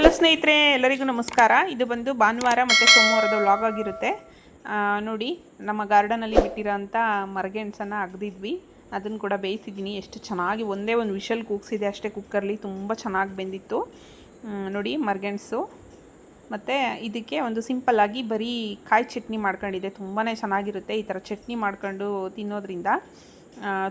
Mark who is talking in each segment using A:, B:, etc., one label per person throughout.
A: Hello ಸ್ನೇಹಿತರೆ, ಎಲ್ಲರಿಗೂ ನಮಸ್ಕಾರ. ಇದು ಬಂದು ಭಾನುವಾರ ಮತ್ತು ಸೋಮವಾರದ ವ್ಲಾಗ್ ಆಗಿರುತ್ತೆ. ನೋಡಿ, ನಮ್ಮ ಗಾರ್ಡನಲ್ಲಿ ಬಿಟ್ಟಿರೋಂಥ ಮರಗೆಣಸನ್ನು ಅಗ್ದಿದ್ವಿ. ಅದನ್ನು ಕೂಡ ಬೇಯಿಸಿದ್ದೀನಿ. ಎಷ್ಟು ಚೆನ್ನಾಗಿ ಒಂದೇ ಒಂದು ವಿಷಲ್ ಕೂಗ್ಸಿದೆ ಅಷ್ಟೇ ಕುಕ್ಕರ್ಲಿ ತುಂಬ ಚೆನ್ನಾಗಿ ಬೆಂದಿತ್ತು. ನೋಡಿ, ಮರಗೆಣಸು. ಮತ್ತು ಇದಕ್ಕೆ ಒಂದು ಸಿಂಪಲ್ಲಾಗಿ ಬರೀ ಕಾಯಿ ಚಟ್ನಿ ಮಾಡ್ಕೊಂಡಿದೆ. ತುಂಬಾ ಚೆನ್ನಾಗಿರುತ್ತೆ ಈ ಥರ ಚಟ್ನಿ ಮಾಡ್ಕೊಂಡು ತಿನ್ನೋದ್ರಿಂದ.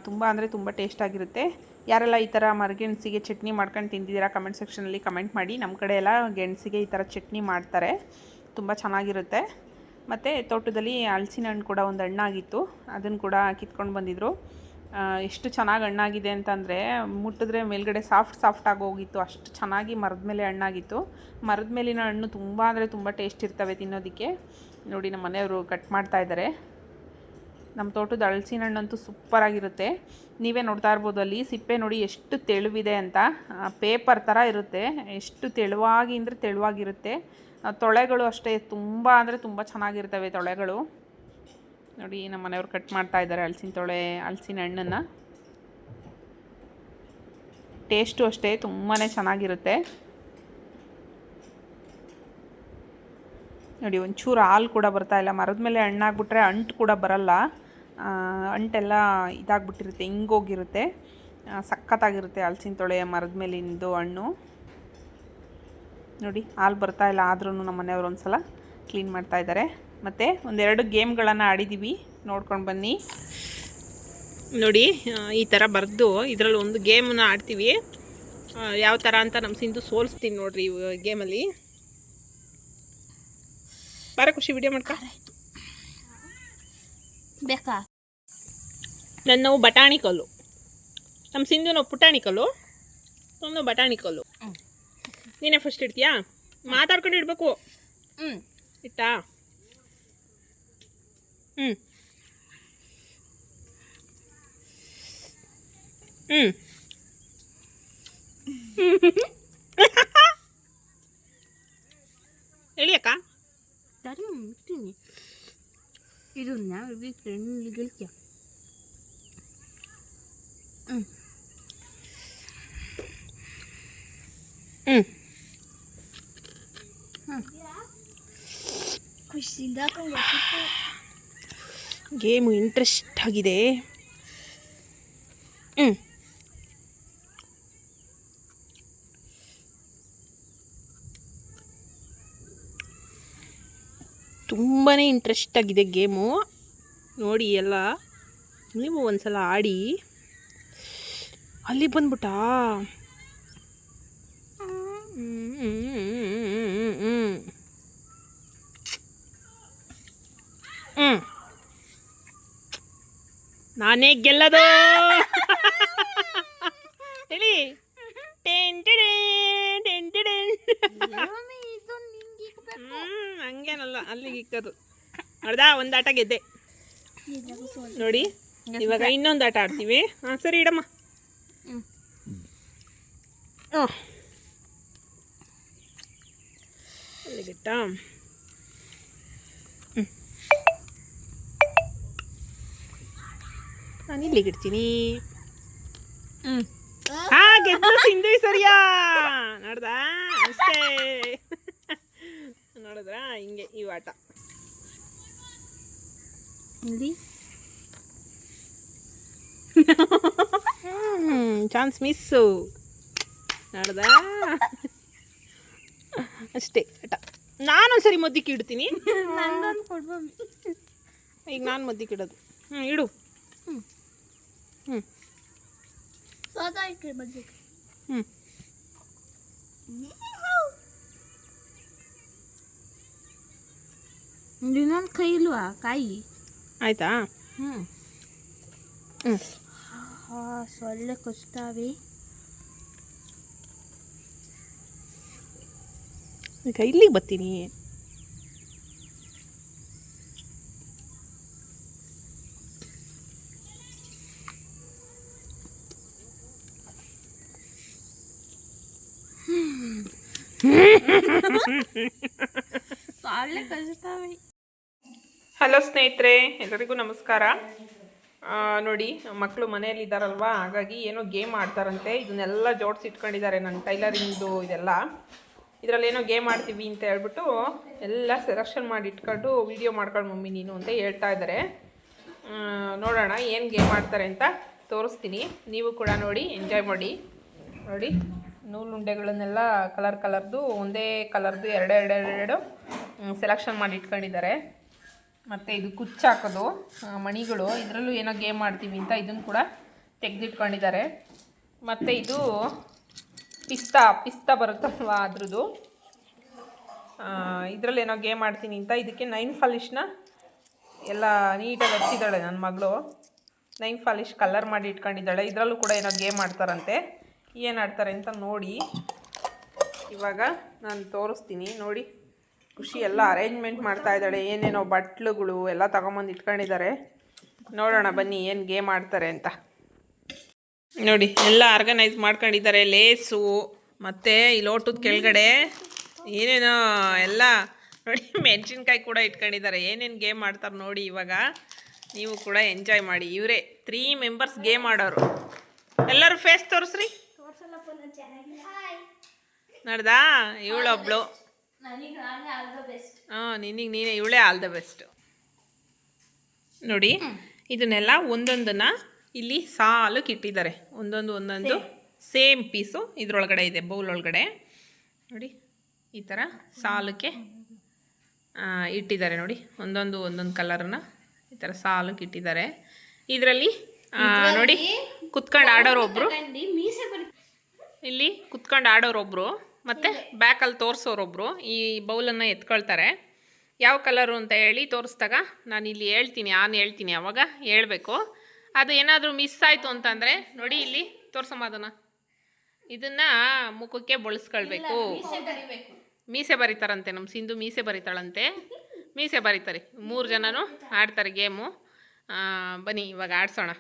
A: ತುಂಬ ಅಂದರೆ ತುಂಬ ಟೇಸ್ಟಾಗಿರುತ್ತೆ ಯಾರೆಲ್ಲ ಈ ಥರ ಮರಗೆಣಸಿಗೆ ಚಟ್ನಿ ಮಾಡ್ಕೊಂಡು ತಿಂದಿದ್ದೀರಾ ಕಮೆಂಟ್ ಸೆಕ್ಷನಲ್ಲಿ ಕಮೆಂಟ್ ಮಾಡಿ. ನಮ್ಮ ಕಡೆ ಎಲ್ಲ ಗೆಣಸಿಗೆ ಈ ಥರ ಚಟ್ನಿ ಮಾಡ್ತಾರೆ. ತುಂಬ ಚೆನ್ನಾಗಿರುತ್ತೆ. ಮತ್ತು ತೋಟದಲ್ಲಿ ಹಲಸಿನ ಹಣ್ಣು ಕೂಡ ಒಂದು ಹಣ್ಣಾಗಿತ್ತು. ಅದನ್ನು ಕೂಡ ಕಿತ್ಕೊಂಡು ಬಂದಿದ್ದರು ಎಷ್ಟು ಚೆನ್ನಾಗಿ ಹಣ್ಣಾಗಿದೆ ಅಂತಂದರೆ ಮುಟ್ಟಿದ್ರೆ ಮೇಲ್ಗಡೆ ಸಾಫ್ಟ್ ಸಾಫ್ಟ್ ಹೋಗಿತ್ತು. ಅಷ್ಟು ಚೆನ್ನಾಗಿ ಮರದ ಮೇಲೆ ಹಣ್ಣಾಗಿತ್ತು. ಮರದ ಮೇಲಿನ ಹಣ್ಣು ತುಂಬ ಅಂದರೆ ತುಂಬ ಟೇಸ್ಟ್ ಇರ್ತವೆ ತಿನ್ನೋದಕ್ಕೆ. ನೋಡಿ ನಮ್ಮ ಮನೆಯವರು ಕಟ್ ಮಾಡ್ತಾ ಇದ್ದಾರೆ. ನಮ್ಮ ತೋಟದ ಹಳಸಿನ ಹಣ್ಣಂತೂ ಸೂಪರಾಗಿರುತ್ತೆ ನೀವೇ ನೋಡ್ತಾ ಇರ್ಬೋದು ಅಲ್ಲಿ. ಸಿಪ್ಪೆ ನೋಡಿ ಎಷ್ಟು ತೆಳುವಿದೆ ಅಂತ. ಪೇಪರ್ ಥರ ಇರುತ್ತೆ. ಎಷ್ಟು ತೆಳುವಾಗಿ ಅಂದರೆ ತೆಳುವಾಗಿರುತ್ತೆ. ತೊಳೆಗಳು ಅಷ್ಟೇ ತುಂಬ ಅಂದರೆ ತುಂಬ ಚೆನ್ನಾಗಿರ್ತವೆ ತೊಳೆಗಳು. ನೋಡಿ, ನಮ್ಮ ಮನೆಯವ್ರು ಕಟ್ ಮಾಡ್ತಾ ಇದ್ದಾರೆ ಹಲಸಿನ ತೊಳೆ ಹಲಸಿನ ಹಣ್ಣನ್ನು. ಟೇಸ್ಟು ಅಷ್ಟೇ ತುಂಬಾ ಚೆನ್ನಾಗಿರುತ್ತೆ. ನೋಡಿ, ಒಂಚೂರು ಹಾಲು ಕೂಡ ಬರ್ತಾ ಇಲ್ಲ. ಮರದ ಮೇಲೆ ಹಣ್ಣಾಗ್ಬಿಟ್ರೆ ಅಂಟು ಕೂಡ ಬರಲ್ಲ. ಅಂಟೆಲ್ಲ ಇದಾಗ್ಬಿಟ್ಟಿರುತ್ತೆ ಹಿಂಗೋಗಿರುತ್ತೆ ಸಖತ್ತಾಗಿರುತ್ತೆ ಹಲಸಿನ ತೊಳೆ, ಮರದ ಮೇಲಿಂದು ಹಣ್ಣು. ನೋಡಿ, ಹಾಲು ಬರ್ತಾ ಇಲ್ಲ ಆದ್ರೂ ನಮ್ಮ ಮನೆಯವರು ಒಂದು ಕ್ಲೀನ್ ಮಾಡ್ತಾ ಇದ್ದಾರೆ. ಮತ್ತು ಒಂದೆರಡು ಗೇಮ್ಗಳನ್ನು ಆಡಿದ್ದೀವಿ ನೋಡ್ಕೊಂಡು ಬನ್ನಿ. ನೋಡಿ ಈ ಥರ ಬರೆದು ಇದರಲ್ಲಿ ಒಂದು ಗೇಮನ್ನು ಆಡ್ತೀವಿ. ಯಾವ ಥರ ಅಂತ ನಮ್ಮ ಸಿಂಧು ಸೋಲಿಸ್ತೀನಿ ನೋಡ್ರಿ ಗೇಮಲ್ಲಿ. ಬಾರ ಖುಷಿ ವಿಡಿಯೋ ಮಾಡ್ಕ.
B: ಬೇಕಾ?
A: ನನ್ನ ಬಟಾಣಿ ಕಲ್ಲು. ನಮ್ಮ ಸಿಂಧು ನಾವು ಪುಟಾಣಿ ಕಲ್ಲು. ನಾವು ಬಟಾಣಿ ಕಲ್ಲು. ನೀನೇ ಫಸ್ಟ್ ಇಡ್ತೀಯಾ? ಮಾತಾಡ್ಕೊಂಡು ಇಡಬೇಕು.
B: ಹ್ಞೂ
A: ಇಟ್ಟಾ ಹ್ಞೂ ಹ್ಞೂ ಹೇಳಿ ಅಕ್ಕ.
B: ಸರಿ ಇದನ್ನ ಫ್ರೆಂಡ್ ಗೆಲ್ತೀಯ ಹ್ಞೂ
A: ಹ್ಞೂ ಗೇಮು ಇಂಟ್ರೆಸ್ಟ್ ಆಗಿದೆ. ಹ್ಞೂ ತುಂಬಾ ಇಂಟ್ರೆಸ್ಟ್ ಆಗಿದೆ ಗೇಮು. ನೋಡಿ ಎಲ್ಲ. ನೀವು ಒಂದ್ಸಲ ಆಡಿ. ಅಲ್ಲಿ ಬಂದ್ಬಿಟ್ಟ? ನಾನೇ ಗೆಲ್ಲದು. ಹೇಳಿ. ಹಂಗೇನಲ್ಲ ಅಲ್ಲಿಗೆ ಇಕ್ಕದು ನೋಡ್ದಾ ಒಂದು ಆಟ ಗೆದ್ದೆ. ನೋಡಿ ಇವಾಗ ಇನ್ನೊಂದು ಆಟ ಆಡ್ತೀವಿ. ಹಾಂ ಸರಿ ಇಡಮ್ಮ. ಅಲ್ಲಿಗಿಟ್ಟ. ನಾನು ಇಲ್ಲಿಗೆ ಇಡ್ತೀನಿ
B: ಹ್ಮ್.
A: ಹಾ ಗೆದ್ದು ಸಿಂಧು ಸರಿಯಾ? ನೋಡ್ದಾ? ಅಷ್ಟೇ. ನೋಡಿದ್ರಾ? ಹಿಂಗೆ ಈ ಆಟ.
B: ನೋಡಿ.
A: ಚಾನ್ಸ್ ಮಿಸ್ಸು ನೋಡ್ದಾ? ಅಷ್ಟೇ ಆಟ. ನಾನೊಂದ್ಸರಿ ಮದ್ದಿಕ್ಕೆ ಇಡ್ತೀನಿ. ಈಗ ನಾನು ಮದ್ದಿಕ್ಕೆ ಇಡೋದು. ಹ್ಞೂ ಇಡು. ಹ್ಞೂ
B: ಹ್ಞೂ
A: ಹ್ಞೂ
B: ಇನ್ನೊಂದು ಕೈ ಇಲ್ವಾ ಕಾಯಿ?
A: ಆಯ್ತಾ?
B: ಹ್ಞೂ
A: ಹ್ಞೂ
B: ಹಾ ಸೊಳ್ಳೆ ಕಚ್ತಾವೆ.
A: ಈಗ ಇಲ್ಲಿಗೆ ಬರ್ತೀನಿ.
B: ಸೊಳ್ಳೆ
A: ಹಲೋ ಸ್ನೇಹಿತರೆ ಎಲ್ಲರಿಗೂ ನಮಸ್ಕಾರ. ನೋಡಿ ಮಕ್ಕಳು ಮನೆಯಲ್ಲಿ ಇದ್ದಾರಲ್ವಾ ಹಾಗಾಗಿ ಏನೋ ಗೇಮ್ ಆಡ್ತಾರಂತೆ. ಇದನ್ನೆಲ್ಲ ಜೋಡಿಸಿ ಇಟ್ಕೊಂಡಿದ್ದಾರೆ ನನ್ನ ಟೈಲರಿಂಗ್ದು ಇದೆಲ್ಲ. ಇದರಲ್ಲಿ ಏನೋ ಗೇಮ್ ಆಡ್ತೀವಿ ಅಂತ ಹೇಳ್ಬಿಟ್ಟು ಎಲ್ಲ ಸೆಲೆಕ್ಷನ್ ಮಾಡಿ ಇಟ್ಕೊಂಡು ವೀಡಿಯೋ ಮಾಡ್ಕೊಂಡು ಮಮ್ಮಿ ನೀನು ಅಂತ ಹೇಳ್ತಾ ಇದ್ದಾರೆ. ನೋಡೋಣ ಏನು ಗೇಮ್ ಆಡ್ತಾರೆ ಅಂತ ತೋರಿಸ್ತೀನಿ. ನೀವು ಕೂಡ ನೋಡಿ, ಎಂಜಾಯ್ ಮಾಡಿ. ನೋಡಿ ನೂಲುಂಡೆಗಳನ್ನೆಲ್ಲ ಕಲರ್ ಕಲರ್ದು, ಒಂದೇ ಕಲರ್ದು ಎರಡೆರಡೆರಡು ಎರಡು ಎರಡು ಸೆಲೆಕ್ಷನ್ ಮಾಡಿ ಇಟ್ಕೊಂಡಿದ್ದಾರೆ ಮತ್ತು ಇದು ಕುಚ್ಚು ಹಾಕೋದು ಮಣಿಗಳು. ಇದರಲ್ಲೂ ಏನೋ ಗೇಮ್ ಆಡ್ತೀವಿ ಅಂತ ಇದನ್ನು ಕೂಡ ತೆಗೆದಿಟ್ಕೊಂಡಿದ್ದಾರೆ. ಮತ್ತು ಇದು ಪಿಸ್ತಾ ಪಿಸ್ತಾ ಬರುತ್ತಲ್ವ ಅದ್ರದ್ದು? ಇದರಲ್ಲಿ ಏನೋ ಗೇಮ್ ಆಡ್ತೀನಿ ಅಂತ. ಇದಕ್ಕೆ ನೈನ್ ಫಾಲಿಶ್ನ ಎಲ್ಲ ನೀಟಾಗಿ ಹಚ್ಚಿದ್ದಾಳೆ ನನ್ನ ಮಗಳು. ನೈನ್ ಫಾಲಿಶ್ ಕಲರ್ ಮಾಡಿ ಇಟ್ಕೊಂಡಿದ್ದಾಳೆ. ಇದರಲ್ಲೂ ಕೂಡ ಏನೋ ಗೇಮ್ ಆಡ್ತಾರಂತೆ ಏನು ಆಡ್ತಾರೆ ಅಂತ ನೋಡಿ. ಇವಾಗ ನಾನು ತೋರಿಸ್ತೀನಿ. ನೋಡಿ. ಖುಷಿ ಎಲ್ಲ ಅರೇಂಜ್ಮೆಂಟ್ ಮಾಡ್ತಾ ಇದ್ದಾಳೆ. ಏನೇನೋ ಬಟ್ಲುಗಳು ಎಲ್ಲ ತಗೊಂಬಂದು ಇಟ್ಕೊಂಡಿದ್ದಾರೆ. ನೋಡೋಣ ಬನ್ನಿ ಏನು ಗೇಮ್ ಆಡ್ತಾರೆ ಅಂತ. ನೋಡಿ ಎಲ್ಲ ಆರ್ಗನೈಸ್ ಮಾಡ್ಕೊಂಡಿದ್ದಾರೆ. ಲೇಸು ಮತ್ತು ಈ ಲೋಟದ ಕೆಳಗಡೆ ಏನೇನೋ ಎಲ್ಲ ನೋಡಿ ಮೆಣಸಿನ್ಕಾಯಿ ಕೂಡ ಇಟ್ಕೊಂಡಿದ್ದಾರೆ. ಏನೇನು ಗೇಮ್ ಆಡ್ತಾರೆ ನೋಡಿ ಇವಾಗ. ನೀವು ಕೂಡ ಎಂಜಾಯ್ ಮಾಡಿ. ಇವರೇ ತ್ರೀ ಮೆಂಬರ್ಸ್ ಗೇಮ್ ಆಡೋರು. ಎಲ್ಲರೂ ಫೇಸ್ ತೋರಿಸ್ರಿ. ನಡ್ದಾ? ಇವಳೊಬ್ಳು. ಹಾಂ ನಿನಗೆ ನೀನೇ ಇವಳೇ ಆಲ್ ದ ಬೆಸ್ಟ್. ನೋಡಿ ಇದನ್ನೆಲ್ಲ ಒಂದೊಂದನ್ನ ಇಲ್ಲಿ ಸಾಲಕ್ಕೆ ಇಟ್ಟಿದ್ದಾರೆ ಒಂದೊಂದು ಒಂದೊಂದು ಸೇಮ್. ಪೀಸು ಇದ್ರೊಳಗಡೆ ಇದೆ ಬೌಲ್ ಒಳಗಡೆ ನೋಡಿ ಈ ಥರ ಸಾಲಕ್ಕೆ ಇಟ್ಟಿದ್ದಾರೆ ನೋಡಿ. ಒಂದೊಂದು ಒಂದೊಂದು ಕಲರನ್ನ ಈ ಥರ ಸಾಲಕ್ಕೆ ಇಟ್ಟಿದ್ದಾರೆ ಇದರಲ್ಲಿ ನೋಡಿ ಕುತ್ಕೊಂಡು ಆಡೋರು
B: ಒಬ್ಬರು
A: ಇಲ್ಲಿ ಕುತ್ಕೊಂಡು ಆಡೋರೊಬ್ರು. ಮತ್ತು ಬ್ಯಾಕಲ್ಲಿ ತೋರಿಸೋರೊಬ್ರು ಈ ಬೌಲನ್ನು ಎತ್ಕೊಳ್ತಾರೆ. ಯಾವ ಕಲರು ಅಂತ ಹೇಳಿ ತೋರಿಸ್ದಾಗ ನಾನು ಇಲ್ಲಿ ಹೇಳ್ತೀನಿ ಆನ್ ಹೇಳ್ತೀನಿ ಅವಾಗ ಹೇಳಬೇಕು. ಅದು ಏನಾದರೂ ಮಿಸ್ ಆಯಿತು ಅಂತಂದರೆ ನೋಡಿ ಇಲ್ಲಿ ತೋರ್ಸಮ್ಮ ಅದನ್ನು. ಇದನ್ನು ಮುಖಕ್ಕೆ ಬಳಸ್ಕೊಳ್ಬೇಕು. ಮೀಸೆ ಬರೀತಾರಂತೆ ನಮ್ಮ ಸಿಂಧು ಮೀಸೆ ಬರೀತಾಳಂತೆ. ಮೀಸೆ ಬರೀತಾರೆ ಮೂರು ಜನನು ಆಡ್ತಾರೆ ಗೇಮು. ಬನ್ನಿ ಇವಾಗ ಆಡ್ಸೋಣ.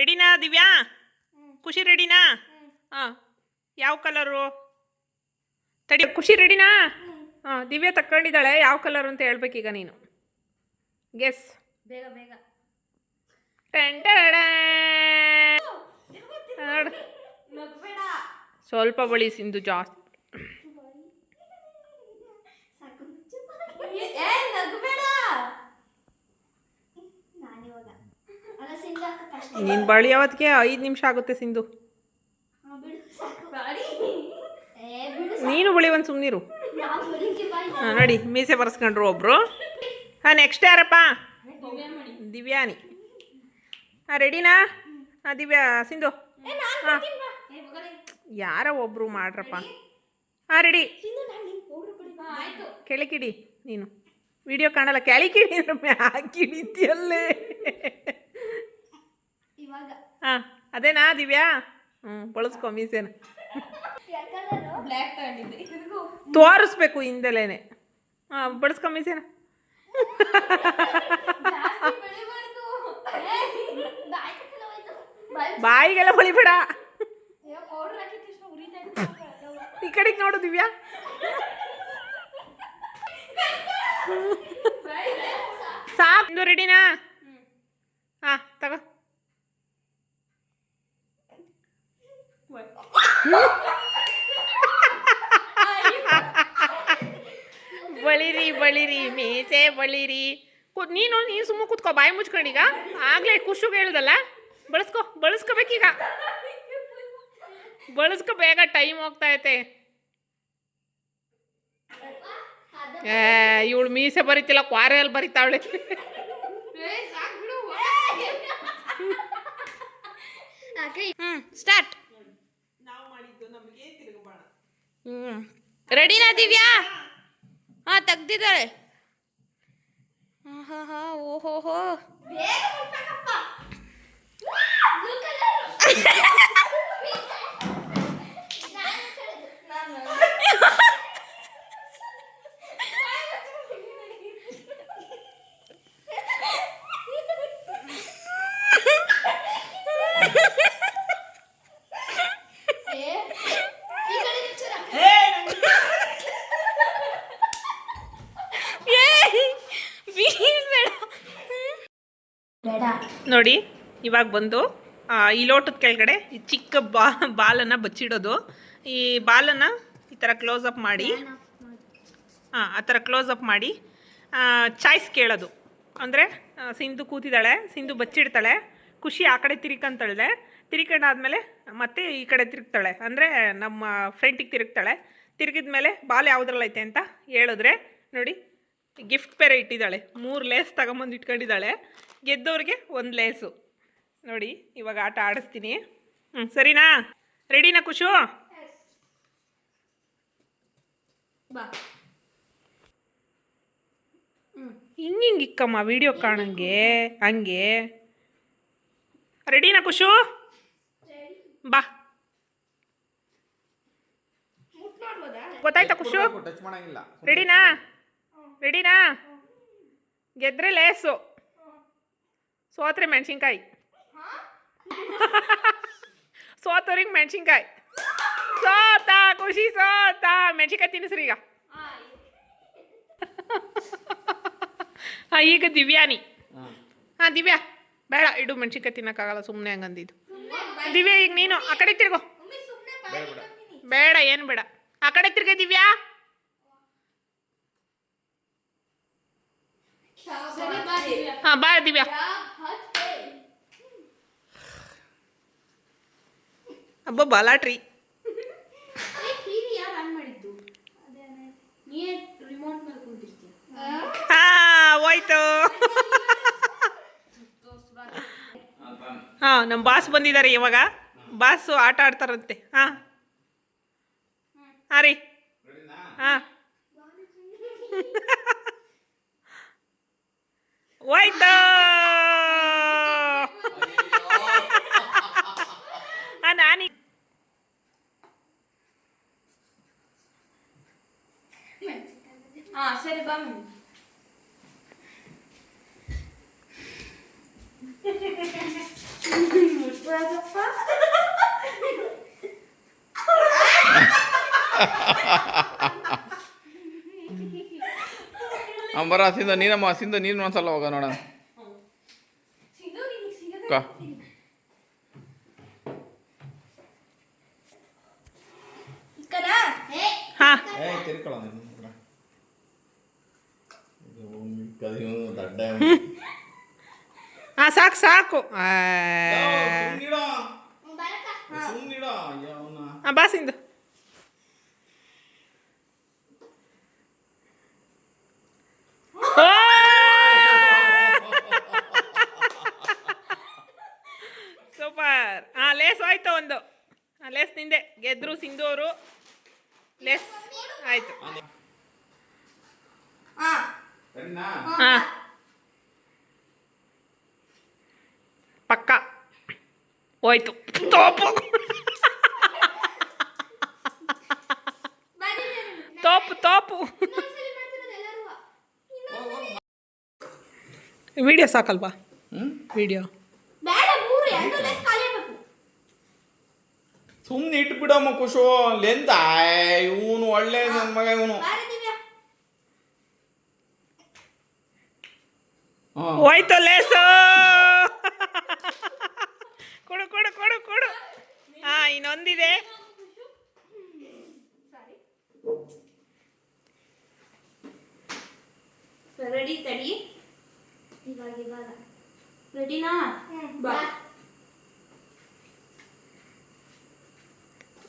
A: ರೆಡಿನಾ ದಿವ್ಯಾ? ಖುಷಿ ರೆಡಿನಾ ಹಾಂ ಯಾವ ಕಲರು? ತಡಿ ಖುಷಿ ರೆಡಿನಾ? ಹಾಂ ದಿವ್ಯ ತಕ್ಕೊಂಡಿದ್ದಾಳೆ. ಯಾವ ಕಲರ್ ಅಂತ ಹೇಳ್ಬೇಕೀಗ ನೀನು? ಗೆಸ್
B: ಬೇಗ ಬೇಗ.
A: ಸ್ವಲ್ಪ ಬಳಿ ಸಿಂಧು ಜಾಸ್ತಿ. ನೀನು ಬಳಿ ಯಾವತ್ತಿಗೆ ಐದು ನಿಮಿಷ ಆಗುತ್ತೆ ಸಿಂಧು
C: ಹಾ, ಬಿಡು ಸಾಕು
B: ಬಾಡಿ
C: ಏ ಬಿಡು
A: ನೀನು ಬಳಿ ಒಂದು ಸುಮ್ಮನಿರು ಹಾಂ ನೋಡಿ ಮೀಸೆ ಬರ್ಸ್ಕೊಂಡ್ರು ಒಬ್ಬರು ಹಾಂ ನೆಕ್ಸ್ಟ್ ಯಾರಪ್ಪ? ದಿವ್ಯಾನಿ. ಹಾಂ ರೆಡಿನಾ ಹಾಂ ದಿವ್ಯಾ ಸಿಂಧು. ಹಾಂ. ಯಾರ ಒಬ್ಬರು ಮಾಡ್ರಪ್ಪ. ಹಾಂ ರೆಡಿ ಕೆಳಕಿಡಿ ನೀನು ವಿಡಿಯೋ ಕಾಣಲ್ಲ ಕೆಳಕಿಡಿ
C: ಇವಾಗ.
A: ಹಾಂ ಅದೇನಾ ದಿವ್ಯಾ? ಹ್ಞೂ ಬಳಸ್ಕೊ ಮೀಸೆನ. ತೋರಿಸ್ಬೇಕು ಹಿಂದೆಲೇನೆ. ಹಾಂ ಬಳಸ್ಕೊ ಮೀಸೆನ. ಬಾಯಿಗೆಲ್ಲ ಹೊಳಿಬೇಡ. ಈ ಕಡೆಗೆ ನೋಡು ದಿವ್ಯಾ. ಸಾಕು ರೆಡಿನಾ ಹಾಂ ತಗೋ. ಬಳಿರಿ ಬಳಿರಿ ಮೀಸೆ ಬಳಿರಿ ಕು ನೀನು ನೀನು ಸುಮ್ಮ ಕೂತ್ಕೋ ಬಾಯಿ ಮುಚ್ಕೊಂಡೀಗ ಆಗ್ಲೇ ಖುಷಿಗೆ ಹೇಳ್ದಲ್ಲ ಬಳಸ್ಕೊ ಬಳಸ್ಕೋಬೇಕೀಗ. ಬಳಸ್ಕೊ ಬೇಗ ಟೈಮ್ ಹೋಗ್ತಾ ಐತೆ. ಏ ಇವಳು ಮೀಸೆ ಬರೀತಿಲ್ಲ ಕ್ವಾರೆಯಲ್ಲಿ ಬರಿತಾವಳೆ
B: ಹ್ಞೂ ಸ್ಟಾರ್ಟ್ ಹ್ಞೂ ರೆಡಿನಾ ದಿವ್ಯಾ? ಹಾಂ ತೆಗ್ದಿದ್ದಾಳೆ. ಹಾಂ ಹಾಂ ಹಾಂ ಓಹೋ ಹೋ
C: ಬೇಗ ಮುಟ್ಬೇಕಪ್ಪ ಬ್ಲೂ ಕಲರ್ ಈ ಕಡೆ ನಿಂಚೂರ
B: ಬೀಳ್ಬೇಡ
C: ಬೇಡ
A: ನೋಡಿ ಇವಾಗ ಬಂದು ಈ ಲೋಟದ ಕೆಳಗಡೆ ಈ ಚಿಕ್ಕ ಬಾ ಬಾಲನ್ನು ಬಚ್ಚಿಡೋದು. ಈ ಬಾಲನ್ನು ಈ ಥರ ಕ್ಲೋಸ್ ಅಪ್ ಮಾಡಿ ಹಾಂ ಆ ಥರ ಕ್ಲೋಸ್ ಅಪ್ ಮಾಡಿ ಚಾಯ್ಸ್ ಕೇಳೋದು. ಅಂದರೆ ಸಿಂಧು ಕೂತಿದ್ದಾಳೆ ಸಿಂಧು ಬಚ್ಚಿಡ್ತಾಳೆ ಖುಷಿ ಆ ಕಡೆ ತಿರ್ಕಂತಾಳೆ ತಿರ್ಕೊಂಡಾದ್ಮೇಲೆ ಮತ್ತೆ ಈ ಕಡೆ ತಿರುಗ್ತಾಳೆ. ಅಂದರೆ ನಮ್ಮ ಫ್ರೆಂಡಿಗೆ ತಿರುಗ್ತಾಳೆ. ತಿರುಗಿದ ಮೇಲೆ ಬಾಲ್ ಯಾವುದ್ರಲ್ಲೈತೆ ಅಂತ ಹೇಳಿದ್ರೆ ನೋಡಿ ಗಿಫ್ಟ್ ಬೇರೆ ಇಟ್ಟಿದ್ದಾಳೆ. ಮೂರು ಲೇಸ್ ತಗೊಂಬಂದು ಇಟ್ಕೊಂಡಿದ್ದಾಳೆ. ಗೆದ್ದವ್ರಿಗೆ ಒಂದು ಲೇಸು. ನೋಡಿ ಇವಾಗ ಆಟ ಆಡಿಸ್ತೀನಿ. ಹ್ಞೂ ಸರಿನಾ? ರೆಡಿನಾ ಖುಷು?
B: ಬಾ.
A: ಹಿಂಗೆ ಹಿಂಗೆ ಇಕ್ಕಮ್ಮ ವಿಡಿಯೋ ಕಾಣಂಗೆ ಹಂಗೆ. ರೆಡಿನಾ ಖುಷು? ಬಾ. ಗೊತ್ತಾಯ್ತಾ ಖುಷು?
D: ಟಚ್ ಮಾಡಂಗಿಲ್ಲ.
A: ರೆಡಿನಾ ರೆಡಿನಾ ಗೆದ್ರೆ ಲೇಸು. ಸೋತ್ರೆ ಮೆಣಸಿನ್ಕಾಯಿ. ಸೋತವ್ರಿಗೆ ಮೆಣಸಿನ್ಕಾಯಿ. ಸೋತ ಖುಷಿ ಸೋತ. ಮೆಣಸಿನ್ಕಾಯಿ ತಿನ್ನಿಸ್ರಿ ಈಗ. ಹಾಂ ಈಗ ದಿವ್ಯಾನಿ. ಹಾಂ. ದಿವ್ಯಾ. ಬೇಡ ಇಡು ಮೆಣಸಿನ್ಕಾಯಿ ತಿನ್ನಕ್ಕಾಗಲ್ಲ ಸುಮ್ಮನೆ ಹಂಗಂದಿದ್ದು. ದಿವ್ಯಾ ಈಗ ನೀನು ಆ ಕಡೆ ತಿರ್ಗೋ. ಬೇಡ ಏನು ಬೇಡ. ಆ ಕಡೆ ತಿರ್ಗ ದಿವ್ಯಾ. ಹಾಂ ಬಾ ದಿವ್ಯಾ. ಹಬ್ಬ ಬಲಾಟ್ರಿ. ಹೋಯ್ತು. ಹಾ ನಮ್ಮ ಬಾಸ್ ಬಂದಿದ್ದಾರೆ ಇವಾಗ. ಬಾಸ್ ಆಟ ಆಡ್ತಾರಂತೆ. ಹಾ. ಹಾ ರೀ. ಹಾ. ಹೋಯ್ತು. ಹಾ
B: ಹಾ ಸರಿ ಬಾ ಮಮ್ಮಿ.
D: ಅಂಬರ ಸಿಂಧು ನೀನಮ್ಮ ಹೋಗೋಣ ನೀನು ಒಂದ್ಸಲ ಹೋಗ ನೋಡ
C: ಸಿಂಧು ನಿನಗೆ ಸಿಗದೆ
D: ಕ
C: ಇಕ್ಕನಾ ಏ
A: ಹಾ
D: ಏ ತಿರ್ಕೊಳ್ಳ ದಡ್ಡ
A: ಹಾ ಸಾಕು ಹಾ ಬಾಸಿಂದು ಸೂಪರ್ ಹಾ ಲೇಸ್ ಆಯ್ತು ಒಂದು ಲೇಸ್ ನಿಂದೆ ಗೆದ್ರು ಸಿಂಧು ಅವರು ಲೇಸ್ ಆಯ್ತು
C: ಹಾ
D: ಸರಿನಾ
A: ಹಾ ಪಕ್ಕ ಹೋಯ್ತು ತೋಪು ತೋಪು ತೋಪು ವಿಡಿಯೋ ಸಾಕಲ್ವಾ? ವಿಡಿಯೋ
D: ಸುಮ್ಮನೆ ಇಟ್ಬಿಡಮ್ಮ ಖುಷು ಲೆಂತ ಇವನು ಒಳ್ಳೆ ನನ್ನ ಮಗ ಇವನು.
A: ಹೋಯ್ತು ಲೇಸು ಕೊಡು ಕೊಡು ಕೊಡು ಕೊಡು. ಹಾ ಇನ್ನೊಂದಿದೆ.
B: ರೆಡಿ ತಡಿ.
C: ಇವಾಗ ಇವಾಗ.
B: ರೆಡಿನಾ
C: ಬಾ.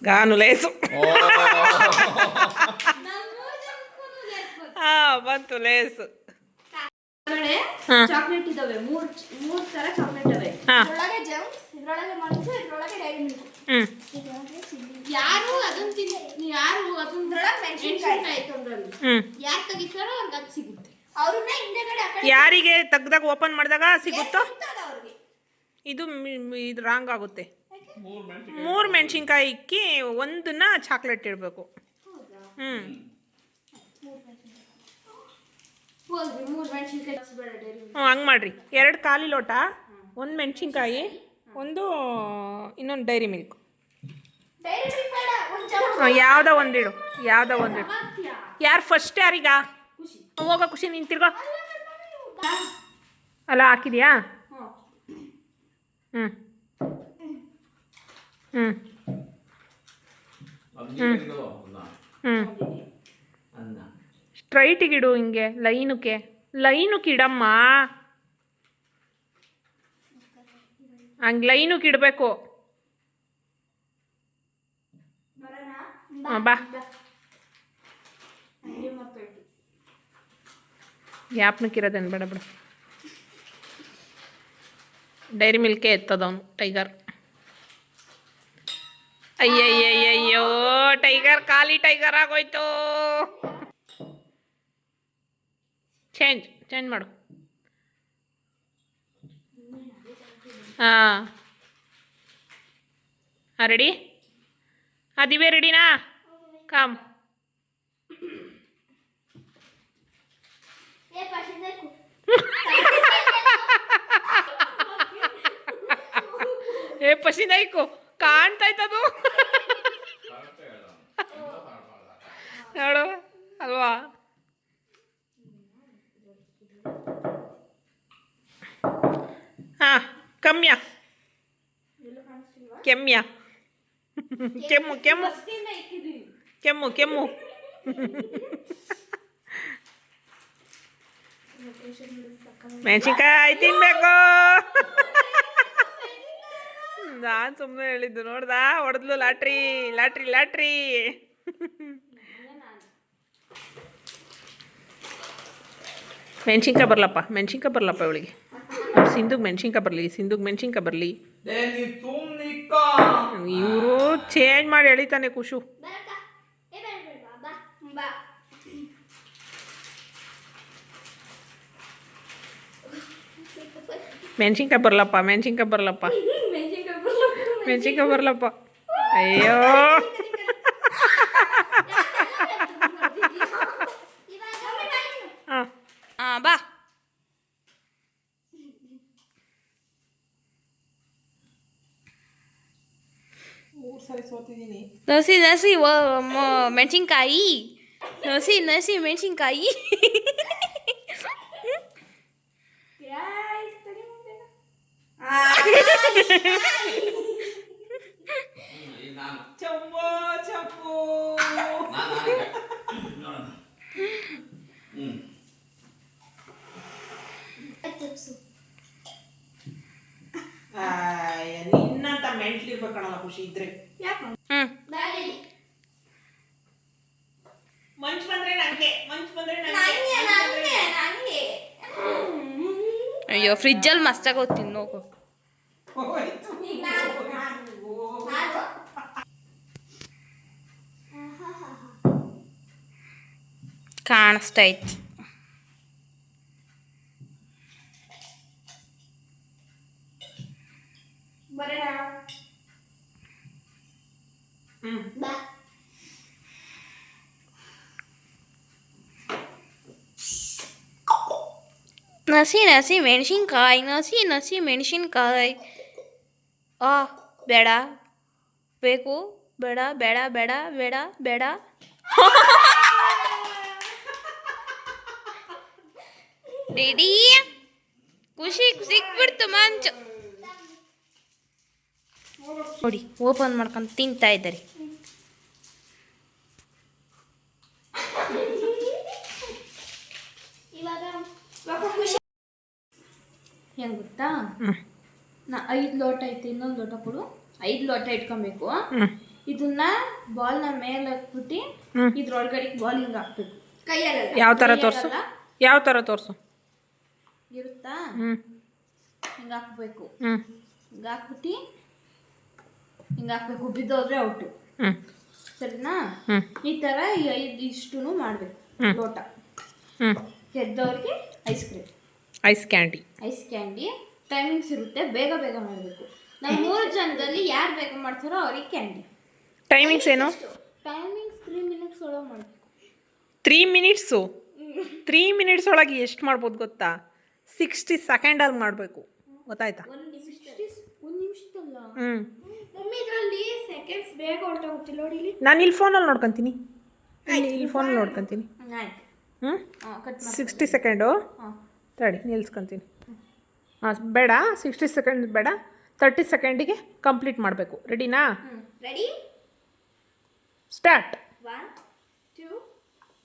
A: ಗಾನು ಲೇಸು. ಹಾ ಬಂತು ಲೇಸು.
B: ಒಳಗಡೆ. ಚಾಕ್ಲೇಟ್ ಇದಾವೆ. ಮೂರ್ ಮೂರ್ ತರ ಚಾಕ್ಲೇಟ್ ಇದಾವೆ.
C: ಇದ್ರೊಳಗೆ ಜಂಕ್ಸ್ ಇದ್ರೊಳಗೆ ಮಂಚು ಇದ್ರೊಳಗೆ ಡೈರಿ ಮಿಲ್ಕ್
A: ಹ್ಮ್.
B: ಯಾರು ಅದನ್ನ ತಿನ್ ಯಾರು ಅದನ್ನ
C: ಇದ್ರೊಳಗೆ ಮೆಣಸಿನ್ಕಾಯಿ
B: ತಂದ್ರಲ್ಲಿ
A: ಹ್ಮ್.
B: ಯಾರು ತೆಗಿತಾರೋ ಅವ್ರಿಗೆ ಅದು ಸಿಗುತ್ತೆ.
C: ಅವ್ರನ್ನ ಹಿಂದೆಗಡೆ ಆ ಕಡೆ
A: ಯಾರಿಗೆ ತೆಗ್ದಾಗ ಓಪನ್ ಮಾಡಿದಾಗ ಸಿಗುತ್ತೋ? ಇದು ರಾಂಗ್ ಆಗುತ್ತೆ.
D: ಮೂರು ಮೆಣಸಿನ
A: ಮೂರು ಮೆಣಸಿನ್ಕಾಯಿ ಇಕ್ಕಿ ಒಂದನ್ನ ಚಾಕ್ಲೇಟ್ ಇಡ್ಬೇಕು. ಹ್ಞೂ
B: ಹೋಗ್ರಿ ಮೂರ್ ಮೆಣಸಿನ್ಕಾಯಿ ಬೇಡ ಡೈರಿ
A: ಹ್ಞೂ ಹಂಗೆ ಮಾಡಿರಿ. ಎರಡು ಖಾಲಿ ಲೋಟ ಒಂದು ಮೆಣಸಿನ್ಕಾಯಿ ಒಂದು ಇನ್ನೊಂದು ಡೈರಿ ಮಿಲ್ಕ್
C: ಡೈರಿ ಮಿಲ್ಕ್ ಬೇಡ ಒಂದು ಚಮಚ.
A: ಹ್ಞೂ ಯಾವುದೋ ಒಂದಿಡು ಯಾವುದೋ ಒಂದಿಡು ಯಾರು ಫಸ್ಟ್ ಯಾರೀಗ? ಹೋಗೋ ಖುಷಿ ನೀನು ತಿರ್ಗೋ. ಅಲ್ಲ ಹಾಕಿದ್ಯಾ?
B: ಹ್ಞೂ
A: ಹ್ಞೂ ಹ್ಞೂ ಹ್ಞೂ ಸ್ಟ್ರೈಟಿಗಿಡು ಹಿಂಗೆ, ಲೈನುಕ್ಕೆ. ಲೈನುಕ್ಕೆ ಇಡಮ್ಮ ಹಂಗೆ ಲೈನುಕ್ಕೆ ಇಡಬೇಕು ಬಾ. ಯಾಪ್ನಕ್ಕಿರೋದೇನು ಬೇಡ ಬಿಡು. ಡೈರಿ ಮಿಲ್ಕೆ ಎತ್ತದವನು ಟೈಗರ್. ಅಯ್ಯಯ್ಯಯ್ಯಯ್ಯೋ, ಟೈಗರ್, ಖಾಲಿ ಟೈಗರ್ ಆಗೋಯ್ತು. ಚೇಂಜ್ ಚೇಂಜ್ ಮಾಡು. ಹಾಂ. ಹಾಂ ರೆಡಿ ಹಾಂ ದಿವ್ಯ ರೆಡಿನಾ ಕಾಮ್
C: ಏ
A: ಪಸಿನಾಯ್ಕು ಕಾಣ್ತಾಯ್ತದು ನೋಡು ಅಲ್ವಾ ಹಾಂ ಕಮ್ಯ ಕೆಮ್ಯ ಕೆಮ್ಮು. ಕೆಮ್ಮು ಕೆಮ್ಮು. ಕೆಮ್ಮು ಮೆಣಸಿನ್ಕಾಯಿ ತಿನ್ಬೇಕು. ನಾನು ಸುಮ್ಮನೆ ಹೇಳಿದ್ದು ನೋಡ್ದಾ? ಹೊಡೆದ್ಲು ಲಾಟ್ರಿ ಲಾಟ್ರಿ ಲಾಟ್ರಿ. ಮೆಣಸಿನ್ಕಾಯಿ ಬರಲಪ್ಪ ಮೆಣಸಿನ್ಕಾಯಿ ಬರಲಪ್ಪ ಇವಳಿಗೆ. ಸಿಂಧುಗೆ ಮೆಣಸಿನ್ಕಾಯಿ ಬರಲಿ ಸಿಂಧುಗೆ ಮೆಣಸಿನ್ಕಾಯಿ ಬರಲಿ. ಇವರು ಚೇಂಜ್ ಮಾಡಿ ಎಳಿತಾನೆ ಖುಷು. ಮೆಣಸಿನ್ಕಾಯಿ ಬರಲಪ್ಪ ಮೆಣಸಿನ್ಕಾಯಿ ಬರಲಪ್ಪ. ಮೆಣಸಿನ್ಕಾಯಿ ಬರಲಪ್ಪ. ಅಯ್ಯೋ ಹಾಂ
B: ಹಾಂ ಬಾ
A: ಮೂರು ಸರಿ ಸೋತಿದ್ದೀನಿ
B: ನಸಿ ನಸಿ ಮೆಣಸಿನ್ಕಾಯಿ. ನಸಿ ನಸಿ ಮೆಣಸಿನ್ಕಾಯಿ.
D: ನಾನು
A: ಚಂಬೋ ನಿನ್ನಂತ ಮೆಂಟ್ಲಿ ಇರ್ಬೇಕಣಲ್ಲ ಖುಷಿ ಇದ್ರೆ.
C: ಬಾಗಿಲಿ
A: ಮಂಚ್ ಬಂದ್ರೆ ನಂಗೆ ಮಂಚ್ ಬಂದ್ರೆ
B: ಅಯ್ಯೋ ಫ್ರಿಜ್ಜಲ್ಲಿ ಮಸ್ತಾಗಿ ತಿನ್ನೋಕು
C: ನೋಕು ಕಾಣಿಸ್ತಾ ಇತ್ತು.
B: ಕಾಣಿಸ್ತೈತಿ
C: ಬರೋಣ
A: ಹ್ಮ್
C: ಬಾ
B: ನಸಿ ನಸಿ ಮೆಣಸಿನ್ಕಾಯಿ ನಸಿ ನಸಿ ಮೆಣಸಿನ್ಕಾಯಿ ಆ ಬೇಡ ಬೇಕು ಬೇಡ ಬೇಡ ಬೇಡ ಬೇಡ ಬೇಡ ರೆಡಿ ಖುಷಿ ಸಿಕ್ಬಿಡ್ತು ಮಂಚು ನೋಡಿ ಓಪನ್ ಮಾಡ್ಕೊಂಡು ತಿಂತಾ ಇದ್ದಾರೆ
C: ಇವಾಗ ಖುಷಿ
B: ಗೊತ್ತಾ ನಾ ಐದು ಲೋಟ ಐತೆ ಇನ್ನೊಂದು ಲೋಟ ಕೊಡು. ಐದು ಲೋಟ ಇಟ್ಕೊಬೇಕು. ಇದನ್ನ ಬಾಲ್ನ ಮೇಲೆ ಹಾಕ್ಬಿಟ್ಟು. ಇದ್ರೊಳಗಡೆ ಬಾಲ್ ಹಿಂಗೆ ಹಾಕ್ಬೇಕು
C: ಕೈಯಾಗಲ್ಲ
A: ಯಾವ ತರ ತೋರಿಸು? ಯಾವ ತರ ತೋರಿಸು?
B: ಇರುತ್ತಾ? ಹಿಂಗ ಹಾಕ್ಬೇಕು.
A: ಹಿಂಗ
B: ಹಿಂಗೆ ಹಾಕ್ಬಿಟ್ಟು ಹಿಂಗೆ ಹಾಕ್ಬೇಕು ಬಿದ್ದೋದ್ರೆ ಔಟು. ಸರಿನಾ? ಈ ತರ ಐದು ಇಷ್ಟು ಮಾಡಬೇಕು
A: ಹ್ಮ್.
B: ಲೋಟ. ಗೆದ್ದವ್ರಿಗೆ ice cream
A: ice candy
B: ice candy timings ಇರುತ್ತೆ ಬೇಗ ಬೇಗ ಮಾಡಬೇಕು. ನಾವು ಮೂರು ಜನದಲ್ಲಿ ಯಾರು ಬೇಗ ಮಾಡ್ತಾರೋ ಅವ್ರಿಗೆ ಕ್ಯಾಂಡಿ
A: ಟೈಮಿಂಗ್ಸ್ ಏನು?
B: ಟೈಮಿಂಗ್ಸ್ ತ್ರೀ ಮಿನಿಟ್ಸ್ ಒಳಗೆ ಮಾಡಬೇಕು.
A: ತ್ರೀ ಮಿನಿಟ್ಸು ತ್ರೀ ಮಿನಿಟ್ಸ್ ಒಳಗೆ ಎಷ್ಟು ಮಾಡ್ಬೋದು ಗೊತ್ತಾ? ಸಿಕ್ಸ್ಟಿ ಸೆಕೆಂಡಲ್ಲಿ ಮಾಡಬೇಕು. ಗೊತ್ತಾಯ್ತಾ?
B: ಒಂದು ನಿಮಿಷ. ಒಂದು ನಿಮಿಷದಲ್ಲ?
A: ಹ್ಞೂ
B: ಮಮ್ಮಿ ಇದರಲ್ಲಿ ಸೆಕೆಂಡ್ಸ್ ಬೇಗ ಹೊರಟೋಗುತ್ತೆ ನೋಡಿ ಇಲ್ಲಿ.
A: ನಾನು ಇಲ್ಲಿ ಫೋನಲ್ಲಿ ನೋಡ್ಕೊತೀನಿ. ಇಲ್ಲಿ ಫೋನಲ್ಲಿ ನೋಡ್ಕೊತೀನಿ. ಹ್ಞೂ ಸಿಕ್ಸ್ಟಿ ಸೆಕೆಂಡು ತಡಿ ನಿಲ್ಸ್ಕೊತೀನಿ. ಬೇಡ ಸಿಕ್ಸ್ಟಿ ಸೆಕೆಂಡ್ ಬೇಡ ತರ್ಟಿ ಸೆಕೆಂಡಿಗೆ ಕಂಪ್ಲೀಟ್ ಮಾಡಬೇಕು. ರೆಡಿನಾ
B: ಹ್ಞೂ ready
A: start
C: one two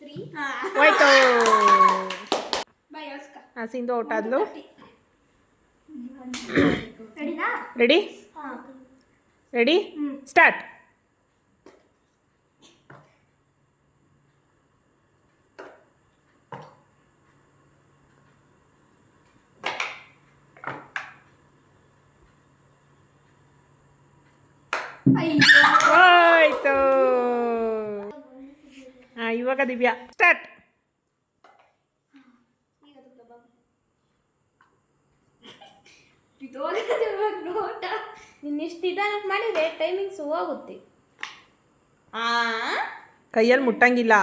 C: three
A: ಹೋಯ್ತು
C: ಬಾಯ್ ಯೋಸ್ಕ
A: ಆ ಸಿಂಧು ಔಟ್ ಆದ್ಲು.
C: ರೆಡಿನಾ
A: ರೆಡಿ
C: ಹಾಂ.
A: ರೆಡಿ ಸ್ಟಾರ್ಟ್
C: ಅಯ್ಯೋ
A: ಹಾ ಇವಾಗ ದಿವ್ಯಾ. ಸ್ಟಾರ್ಟ್
C: ನೋಟ ನಿನ್ನ ಇಷ್ಟು ನಿಧಾನಕ್ಕೆ ಮಾಡಿದ್ರೆ ಟೈಮಿಂಗ್ಸ್ ಹೋಗುತ್ತೆ ಆ?
A: ಕೈಯಲ್ಲಿ ಮುಟ್ಟಂಗಿಲ್ಲ.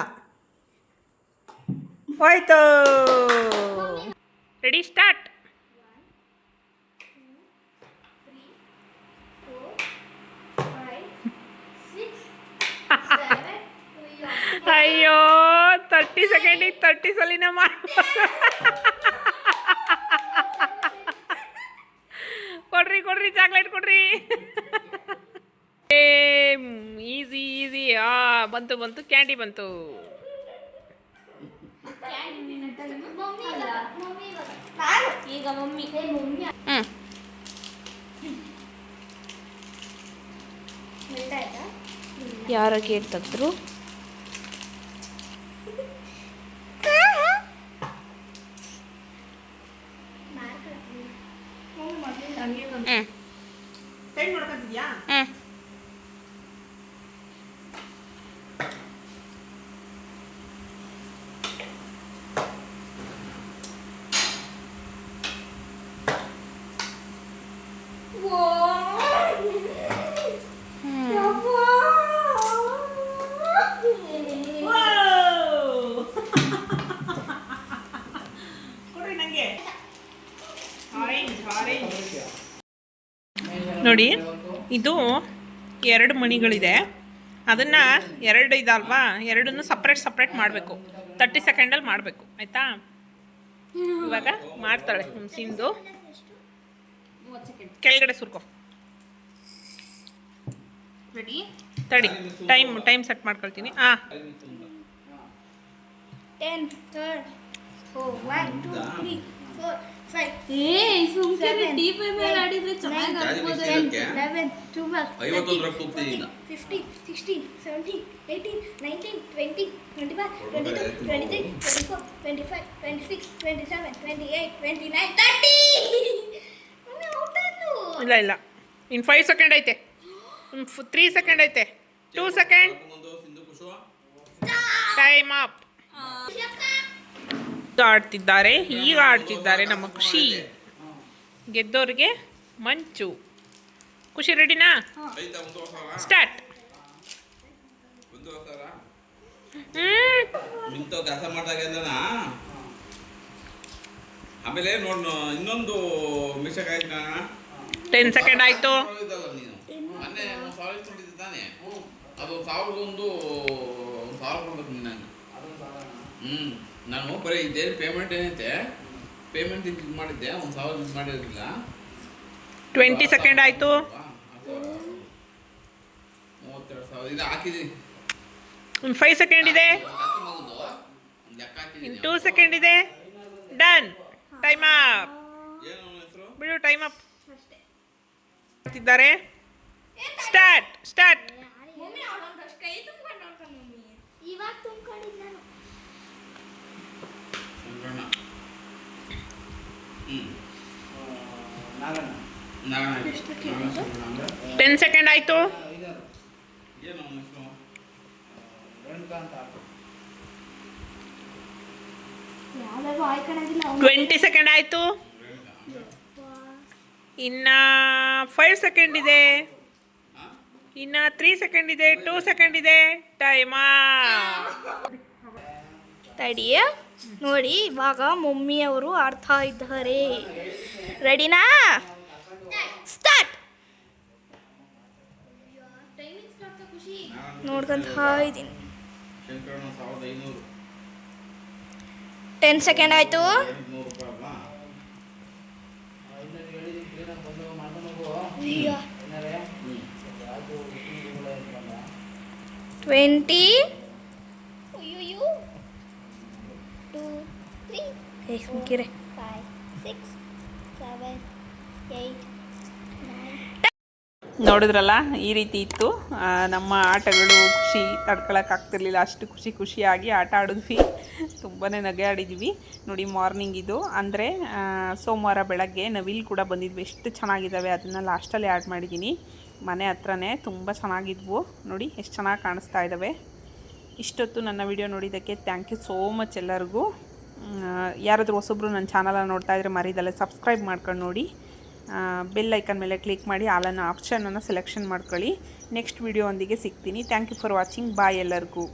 A: ಹೋಯ್ತು. ರೆಡಿ ಸ್ಟಾರ್ಟ್ ಅಯ್ಯೋ ತರ್ಟಿ ಸೆಕೆಂಡಿಗೆ ತರ್ಟಿ ಸಲಿನ ಮಾಡಿ ಕೊಡ್ರಿ ಕೊಡ್ರಿ ಚಾಕ್ಲೇಟ್ ಕೊಡ್ರಿ. ಈಸಿ ಈಸಿ ಆ, ಬಂತು ಬಂತು ಕ್ಯಾಂಡಿ ಬಂತು. ಹ್ಞೂ ಯಾರ ತೆಗೆದ್ರು ಹ್ಞೂ
B: ಟೈಮ್ ನೋಡ್ಕೊಂತಿದ್ಯಾ
A: ಹ್ಞೂ
B: ಕೊಡ್ರಿ ನಂಗೆ ಆರೆಂಜ್ ಆರೆಂಜ್
A: ನೋಡಿ ಇದು ಎರಡು ಮಣಿಗಳಿದೆ. ಅದನ್ನು ಎರಡು ಇದಲ್ವಾ? ಎರಡನ್ನು ಸಪ್ರೇಟ್ ಸಪ್ರೇಟ್ ಮಾಡಬೇಕು. ತರ್ಟಿ ಸೆಕೆಂಡಲ್ಲಿ ಮಾಡಬೇಕು. ಆಯಿತಾ? ಇವಾಗ ಮಾಡ್ತಾಳೆ ನಿಮ್ಮ ಸಿಂಧು ಕೆಳಗಡೆ ಸುರ್ಕೊ. ತಡಿ ಟೈಮ್ ಟೈಮ್ ಸೆಟ್ ಮಾಡ್ಕೊಳ್ತೀನಿ. ಹಾಂ
C: ಟೆನ್ ಫೈವ್ ಏ ಸುಮ್ಮನೆ ಡಿ ಪೈ ಮೇಲೆ ಆಡಿದ್ರೆ ಚೆನ್ನಾಗಿ eleven twelve fifteen sixteen seventeen eighteen nineteen twenty twenty one twenty two twenty three twenty four twenty five twenty six twenty seven twenty eight twenty nine thirty
A: ಇಲ್ಲ ಇಲ್ಲ. ಇನ್ five second ಐತೆ. Three second ಐತೆ. Two second time up ಆಡ್ತಿದ್ದಾರೆ ಈಗ ಆಡ್ತಿದ್ದಾರೆ ನಮ್ಮ ಖುಷಿ. ಗೆದ್ದೋರಿಗೆ ಮಂಚು. ಖುಷಿ ರೆಡಿನಾ? ಸ್ಟಾರ್ಟ್
D: ಇಂಥವು ಕೆಲಸ ಮಾಡಿದಾಗೆಲ್ಲನ ಆಮೇಲೆ ನೋಡ್ ಇನ್ನೊಂದು ಮಿಸ್ಟೇಕ್ ಆಯ್ತು
A: ಟೆನ್ ಸೆಕೆಂಡ್ ಆಯಿತು.
D: ಮೊನ್ನೆ ಒಂದು ಸಾವಿರ ಇಟ್ಕೊಂಡಿದ್ದೆ ತಾನೆ. ಅದು ಸಾವಿರದ ಒಂದು ಸಾವಿರ ಕೊಡ್ಬೇಕು ನೀನು ಹ್ಞೂ ನಾನು ಬರೀ ಇದೇನು ಪೇಮೆಂಟ್ ಏನೈತೆ? ಪೇಮೆಂಟ್ ಇದು ಮಾಡಿದ್ದೆ ಒಂದು ಸಾವಿರ ಇದು ಮಾಡಿರಲಿಲ್ಲ
A: ಟ್ವೆಂಟಿ ಸೆಕೆಂಡ್ ಆಯಿತು.
D: ಮೂವತ್ತೆರಡು ಸಾವಿರ. ಇದು ಹಾಕಿದ್ದೀನಿ
A: ಒಂದು ಫೈವ್ ಸೆಕೆಂಡ್ ಇದೆ. ಟೂ ಸೆಕೆಂಡ್ ಇದೆ. ಡನ್ ಟೈಮ್ ಅಪ್ ಬಿಡು ಟೈಮ್ ಅಪ್ ಮಾಡ್ತಿದ್ದಾರೆ ಸ್ಟಾರ್ಟ್ ಸ್ಟಾರ್ಟ್
C: ಇವಾಗ ತುಂಬ್ಕೊಂಡಿದ್ದು
A: ಟೆನ್ ಸೆಕೆಂಡ್ ಆಯಿತು. ಟ್ವೆಂಟಿ ಸೆಕೆಂಡ್ ಆಯಿತು. ಇನ್ನು ಫೈವ್ ಸೆಕೆಂಡ್ ಇದೆ. ಇನ್ನು ತ್ರೀ ಸೆಕೆಂಡ್ ಇದೆ ಟೂ ಸೆಕೆಂಡ್ ಇದೆ. ಟೈಮಾ
C: ತಡಿ ನೋಡಿ ಇವಾಗ ಮಮ್ಮಿ ಅವರು ಆಡ್ತಾ ಇದ್ದಾರೆ. ರೆಡಿನಾ ಸ್ಟಾರ್ಟ್ ನೋಡ್ಕೊಂತ ಇದ್ದೀನಿ. ಟೆನ್ ಸೆಕೆಂಡ್ ಆಯಿತು. ಟ್ವೆಂಟಿ ಅಯ್ಯೋ ಟೂ ತ್ರೀ ಏ ಸುಮ್ಕಿರೆ
A: ನೋಡಿದ್ರಲ್ಲ, ಈ ರೀತಿ ಇತ್ತು. ನಮ್ಮ ಆಟಗಳು ಖುಷಿ ತಡ್ಕೊಳಕ್ಕಾಗ್ತಿರ್ಲಿಲ್ಲ ಅಷ್ಟು ಖುಷಿ ಖುಷಿಯಾಗಿ ಆಟ ಆಡಿದ್ವಿ. ತುಂಬಾ ನಗೆ ಆಡಿದ್ವಿ. ನೋಡಿ ಮಾರ್ನಿಂಗ್ ಇದು. ಅಂದರೆ ಸೋಮವಾರ ಬೆಳಗ್ಗೆ ನವಿಲ್ ಕೂಡ ಬಂದಿದ್ವಿ. ಎಷ್ಟು ಚೆನ್ನಾಗಿದ್ದಾವೆ ಅದನ್ನು ಲಾಸ್ಟಲ್ಲಿ ಆ್ಯಡ್ ಮಾಡಿದ್ದೀನಿ ಮನೆ ಹತ್ರನೇ ತುಂಬ ಚೆನ್ನಾಗಿದ್ವು. ನೋಡಿ, ಎಷ್ಟು ಚೆನ್ನಾಗಿ ಕಾಣಿಸ್ತಾ ಇದ್ದಾವೆ ಇಷ್ಟೊತ್ತು ನನ್ನ ವಿಡಿಯೋ ನೋಡಿದ್ದಕ್ಕೆ ಥ್ಯಾಂಕ್ ಯು ಸೋ ಮಚ್ ಎಲ್ಲರಿಗೂ. ಯಾರಾದರೂ ಹೊಸೊಬ್ಬರು ನನ್ನ ಚಾನಲನ್ನು ನೋಡ್ತಾ ಇದ್ರೆ ಮರಿದಲ್ಲೇ ಸಬ್ಸ್ಕ್ರೈಬ್ ಮಾಡ್ಕೊಂಡು ನೋಡಿ. ಬೆಲ್ ಐಕನ್ ಮೇಲೆ ಕ್ಲಿಕ್ ಮಾಡಿ ಆಲನ್ನು ಆಪ್ಷನನ್ನು ಸೆಲೆಕ್ಷನ್ ಮಾಡ್ಕೊಳ್ಳಿ. ನೆಕ್ಸ್ಟ್ ವಿಡಿಯೋ ಒಂದಿಗೆ ಸಿಗ್ತೀನಿ. Thank you for watching bye ಎಲ್ಲರಿಗೂ.